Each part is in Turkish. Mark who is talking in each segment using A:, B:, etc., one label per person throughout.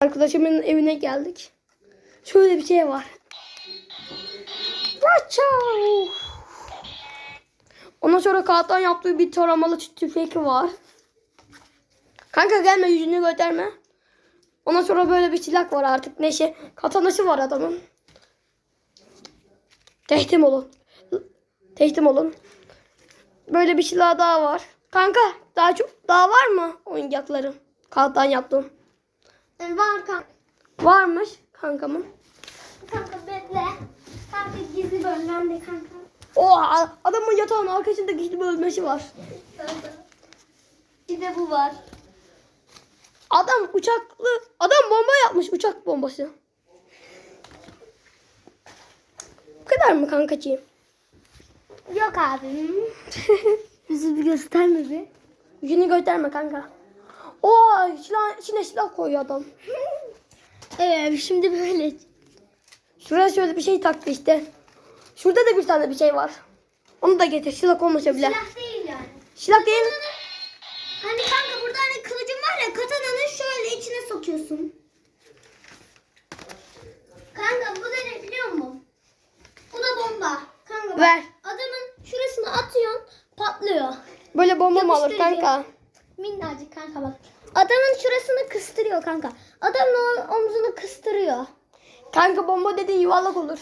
A: Arkadaşımın evine geldik. Şöyle bir şey var. Wachow! Ondan sonra kağıttan yaptığı bir taramalı tü- tüfek var. Kanka gelme yüzünü gösterme. Ondan sonra böyle bir silah var artık. Neşe. Katanası var adamın. Tehtim olun. Tehtim olun. Böyle bir silah daha var. Kanka daha çok daha var mı oyuncakların? Kağıttan yaptığın.
B: Var kanka.
A: Varmış kankamın.
B: Kanka bekle. Kanka gizli bölmemde kanka.
A: Oha adamın yatağın arkasında gizli bölmesi var.
B: Bir de bu var.
A: Adam uçaklı adam bomba yapmış uçak bombası. Bu kadar mı kankacığım?
B: Yok abi. Yüzü bir gösterme bir.
A: Yüzünü gösterme kanka. Oo silah, içine silah koyuyor adam.
B: Evet şimdi böyle.
A: Şuraya şöyle bir şey taktı işte. Şurada da bir tane bir şey var. Onu da getir. Silah olmasa bile.
B: Silah değil yani.
A: Silah değil.
B: Hani kanka burada hani kılıcın var ya katananı şöyle içine sokuyorsun. Kanka bu da ne biliyor musun? Bu da bomba. Kanka bak,
A: Ver.
B: Adamın şurasını atıyorsun patlıyor.
A: Böyle bomba mı olur
B: Yapıştırıcı.
A: kanka?
B: Minnacık kanka bak. Adamın şurasını kıstırıyor kanka. Adamın omzunu kıstırıyor.
A: Kanka bomba dediğin yuvarlak olur.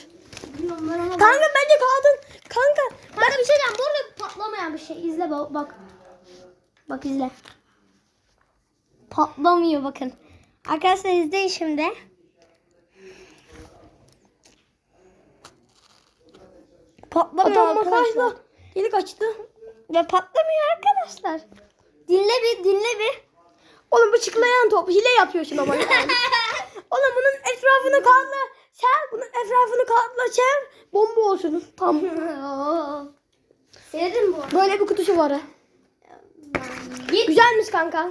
B: Bilmiyorum ben ona bak.
A: Kanka bence kağıdın. Kanka
B: Kanka bir şey diyeceğim. Burada patlamayan bir şey. İzle bak. Bak, bak izle. Patlamıyor bakın. Arkadaşlar izleyin şimdi. Patlamıyor
A: adam
B: arkadaşlar.
A: delik açtı.
B: Ve patlamıyor arkadaşlar. Dinle bir dinle bir.
A: Oğlum bu çıklayan top hile yapıyorsun ama. yani. Oğlum bunun etrafını kağıtla ser. Bunun etrafını kağıtla ser. Bomba olsun. Tam.
B: Sevdin bu.
A: Böyle bir kutusu var. ha.
B: Git.
A: Güzelmiş kanka.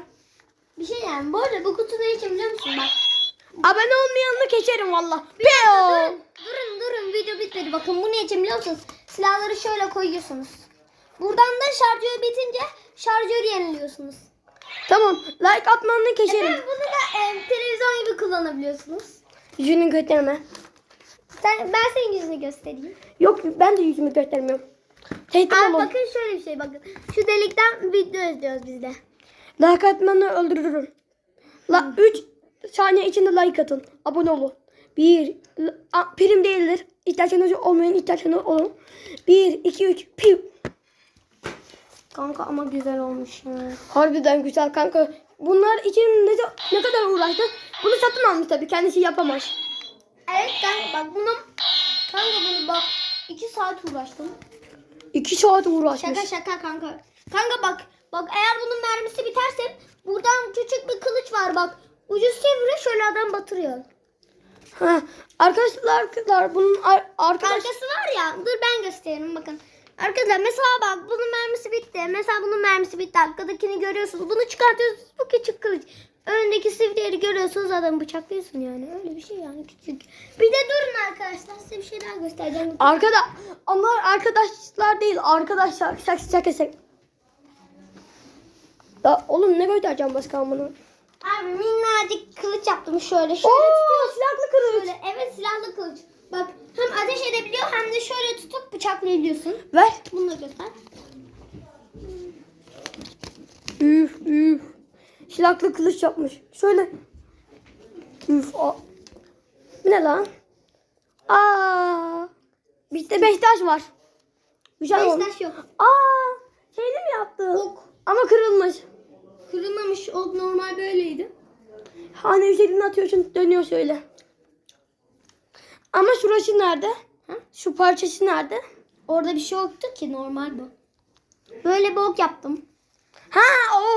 B: Bir şey yani. Bu arada bu kutu ne için biliyor musun? Bak.
A: Abone olmayanını geçerim valla.
B: Durun, durun, durun. Video bitmedi. Bakın bu ne için biliyor musunuz? Silahları şöyle koyuyorsunuz. Buradan da şarjör bitince şarjörü yeniliyorsunuz.
A: Tamam. Like atmanını geçerim.
B: Evet, bunu da e, televizyon gibi kullanabiliyorsunuz.
A: Yüzünü gösterme.
B: Sen, ben senin yüzünü göstereyim.
A: Yok ben de yüzümü göstermiyorum. Tehdit
B: Aa,
A: olun.
B: bakın şöyle bir şey bakın. Şu delikten video izliyoruz biz de.
A: Like atmanı öldürürüm. La 3 saniye içinde like atın. Abone olun. 1 prim değildir. İhtiyaçınız olmayan ihtiyaçınız olun. 1 2 3 piu.
B: Kanka ama güzel olmuş ya.
A: Harbiden güzel kanka. Bunlar için ne, ne kadar uğraştı? Bunu satın almış tabii. Kendisi yapamaz.
B: Evet kanka bak bunu kanka bunu bak 2 saat uğraştım.
A: 2 saat uğraşmış.
B: Şaka şaka kanka. Kanka bak bak eğer bunun mermisi biterse buradan küçük bir kılıç var bak. Ucu sivri şöyle adam batırıyor.
A: Ha, arkadaşlar kızlar bunun ar- arkadaş
B: Arkası var ya dur ben göstereyim bakın. Arkadaşlar mesela bak bunun mermisi bitti. Mesela bunun mermisi bitti. Arkadakini görüyorsunuz. Bunu çıkartıyorsunuz. Bu küçük kılıç. Önündeki sivri yeri görüyorsunuz adamı bıçaklıyorsun yani. Öyle bir şey yani küçük. Bir de durun arkadaşlar size bir şey daha göstereceğim.
A: arkada onlar arkadaşlar değil arkadaşlar şaka şaka şaka. Ya oğlum ne göstereceğim başka bunu?
B: Abi minnacık kılıç yaptım şöyle. Şöyle
A: Oo
B: tutuyorsun.
A: silahlı kılıç.
B: Şöyle evet silahlı kılıç. Bak hem ateş edebiliyor hem de şöyle tutup bıçaklayabiliyorsun.
A: Ver.
B: Bunu da göster.
A: Üf üf. Silahlı kılıç yapmış. Şöyle. Üf. A. Bu ne lan? Aa. Bizde beş taş var. Güzel
B: Beş taş yok.
A: Aa. Şeyli mi yaptı?
B: Ok.
A: Ama kırılmış.
B: Kırılmamış ok normal böyleydi.
A: Hani üzerine atıyorsun dönüyor şöyle. Ama şurası nerede?
B: Ha?
A: Şu parçası nerede?
B: Orada bir şey yoktu ki normal bu. Böyle bir ok yaptım.
A: Ha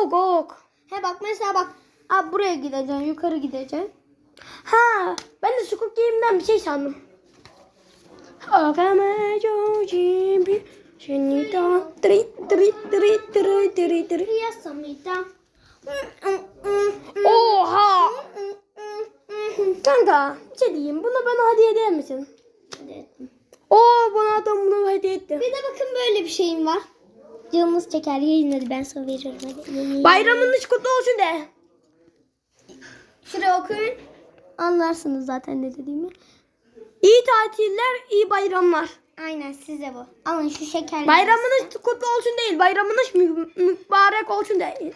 A: ok ok.
B: He bak mesela bak. Abi buraya gideceksin yukarı gideceksin.
A: Ha ben de Squid Game'den bir şey sandım. Akame jojimbi shenita tri tri tri tri tri tri.
B: Piyasamita.
A: Oha! Kanka bir şey diyeyim. Bunu bana hediye eder misin? Oo bana adam bunu hediye etti.
B: Bir de bakın böyle bir şeyim var. Canımız çeker yayınladı ben sana veririm hadi.
A: Bayramınız kutlu olsun de.
B: Şuraya okuyun. Anlarsınız zaten ne dediğimi.
A: İyi tatiller, iyi bayramlar.
B: Aynen size bu. Alın şu şekerleri.
A: Bayramınız kutlu olsun değil, bayramınız mü- mübarek olsun değil.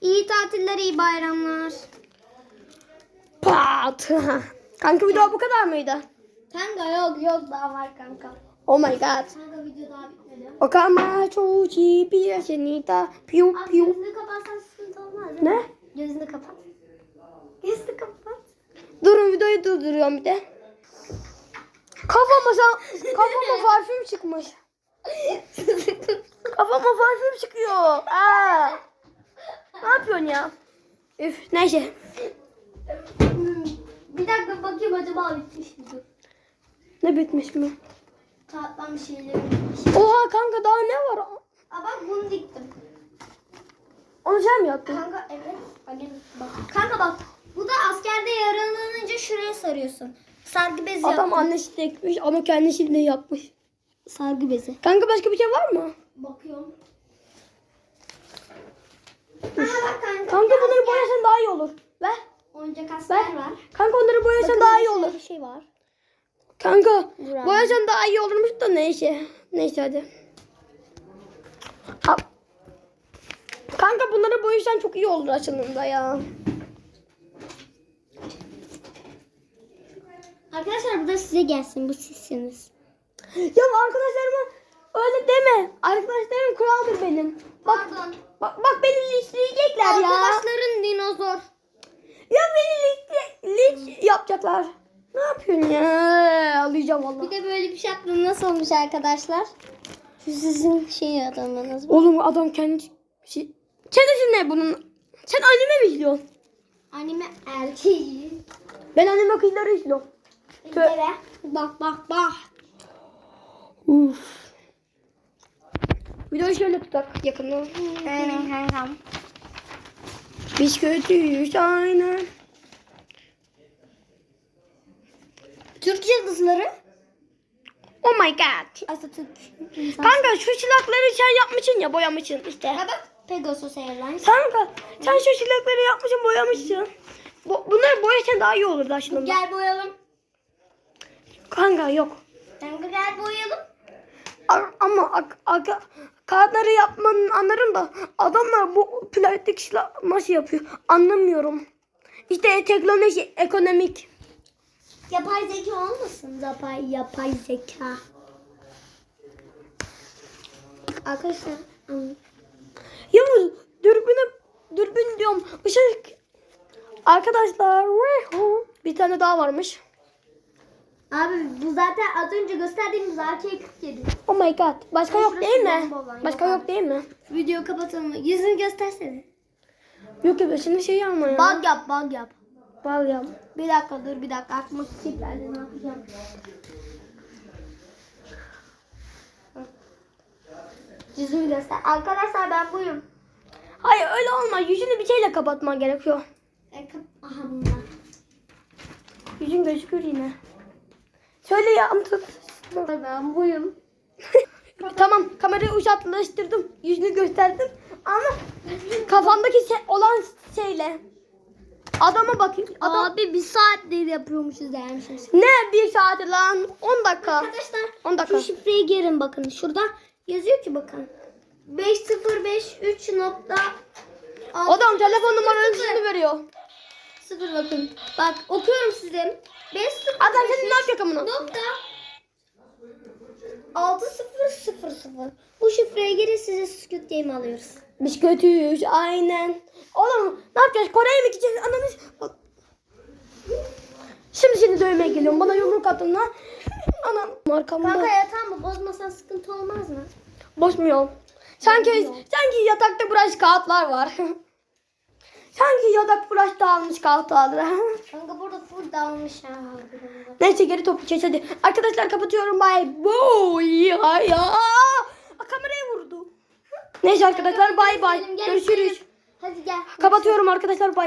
B: İyi tatiller, iyi bayramlar.
A: Pat. Kanka video bu kadar mıydı?
B: Kanka yok yok daha var kanka.
A: Oh my god.
B: Kanka video daha bitmedi.
A: Okama çoğuci bir senita piu
B: Abi
A: piu.
B: gözünü kapatsan sıkıntı olmaz
A: Ne?
B: mi? Gözünü kapat. Gözünü kapat.
A: Durun videoyu durduruyorum bir de. Kafama sen, kafama parfüm çıkmış. Kafama parfüm çıkıyor. Aa. Ne yapıyorsun ya? Üf neyse.
B: Bir dakika bakayım acaba bitmiş mi?
A: Ne bitmiş mi?
B: Kağıttan bir şeyler bitmiş.
A: Oha kanka daha ne var?
B: Aa bak bunu diktim.
A: Onu sen mi yaptın?
B: Kanka evet. Annem bak. Kanka bak. Bu da askerde yaralanınca şuraya sarıyorsun. Sargı bezi
A: Adam
B: yaptım.
A: annesi de ekmiş ama kendisi de yapmış.
B: Sargı bezi.
A: Kanka başka bir şey var mı?
B: Bakıyorum. Aha bak kanka.
A: Kanka bunları boyasan daha iyi olur. Ver.
B: Oyuncak asker
A: Ver.
B: var.
A: Kanka onları boyasan
B: Bakın
A: daha iyi olur.
B: Bir şey var.
A: Kanka
B: Bravo.
A: boyasan daha iyi olurmuş da neyse. Neyse hadi. Al. Kanka bunları boyasan çok iyi olur aslında ya.
B: Arkadaşlar bu da size gelsin. Bu sizsiniz.
A: Ya arkadaşlarıma öyle deme. Arkadaşlarım kraldır benim. Bak
B: Pardon.
A: bak, bak beni linçleyecekler ya.
B: Arkadaşların dinozor.
A: Ya beni linç, yapacaklar. Ne yapıyorsun ya? Ağlayacağım
B: Bir
A: valla.
B: de böyle bir şey yaptım. Nasıl olmuş arkadaşlar? Şu sizin şey adamınız.
A: Oğlum adam kendi şey... Kendisi ne bunun? Sen anime mi izliyorsun?
B: Anime erkeği.
A: Ben anime kızları izliyorum.
B: Deve. Bak bak bak.
A: Uf. Videoyu şöyle tutak yakından.
B: Aynen kankam.
A: Biz kötüyüz aynen.
B: Türk yıldızları.
A: Oh my god.
B: Atatürk.
A: Kanka şu silahları sen yapmışsın ya boyamışsın işte.
B: Ha bak Pegasus Airlines.
A: Kanka sen şu silahları yapmışsın boyamışsın. Bu, bunları boyasan daha iyi olurdu aslında.
B: Gel boyayalım.
A: Kanka yok.
B: Kanka gel boyayalım.
A: A- ama kağıtları yapmanın anlarım da adamlar bu plastik silah nasıl yapıyor anlamıyorum. İşte teknoloji, ekonomik.
B: Yapay zeka olmasın? Yapay, yapay zeka. Arkadaşlar.
A: Yavuz dürbünü dürbün diyorum. Işık. Arkadaşlar vuhu, bir tane daha varmış.
B: Abi bu zaten az önce gösterdiğimiz AK-47.
A: Oh my god. Başka
B: Ay,
A: yok değil mi? Başka
B: yok
A: yok değil mi?
B: Video kapatalım? Yüzünü göstersene.
A: Yok ya şimdi şey ama ya.
B: Bug yap, bug yap.
A: Bal ya.
B: Bir dakika dur bir dakika. Aklıma fikir geldi ne yapacağım. Yüzümü göster. Arkadaşlar ben buyum.
A: Hayır öyle olmaz. Yüzünü bir şeyle kapatman gerekiyor.
B: E, kap- Aha bunlar.
A: Yüzün gözükür yine. Söyle ya tut.
B: Ben buyum.
A: tamam kamerayı uzaklaştırdım. Yüzünü gösterdim. Ama kafandaki şey, olan şeyle. Adama bakayım. Adam...
B: Abi bir saattir yapıyormuşuz dermişiz.
A: Ne bir saati lan? 10 dakika.
B: Arkadaşlar
A: 10 dakika.
B: şu şifreyi girin bakın. Şurada yazıyor ki bakın. 5053 nokta
A: Adam telefon numarasını veriyor.
B: Sıfır bakın. Bak okuyorum size. 5053
A: Adam senin ne yapacak amına?
B: nokta 6000. Bu şifreye girin size Squid Game alıyoruz.
A: Kötüyüz aynen. Oğlum ne yapacağız? Kore'ye mi gideceğiz? Ananı... Bak. Şimdi seni dövmeye geliyorum. Bana yumruk attın lan. Anam arkamda.
B: Kanka yatağın mı bozmasan sıkıntı olmaz mı?
A: Bozmuyorum. Sanki
B: Bozmuyor.
A: sanki yatakta brush kağıtlar var. sanki yatak brush dağılmış kağıtlar.
B: Kanka burada full dağılmış ha.
A: Neyse geri toplayacağız hadi. Arkadaşlar kapatıyorum. Bye. Boy. Ya ya. Aa, Kameraya vurdu. Neyse arkadaşlar bay bay. Görüşürüz.
B: Hadi gel.
A: Kapatıyorum arkadaşlar bay.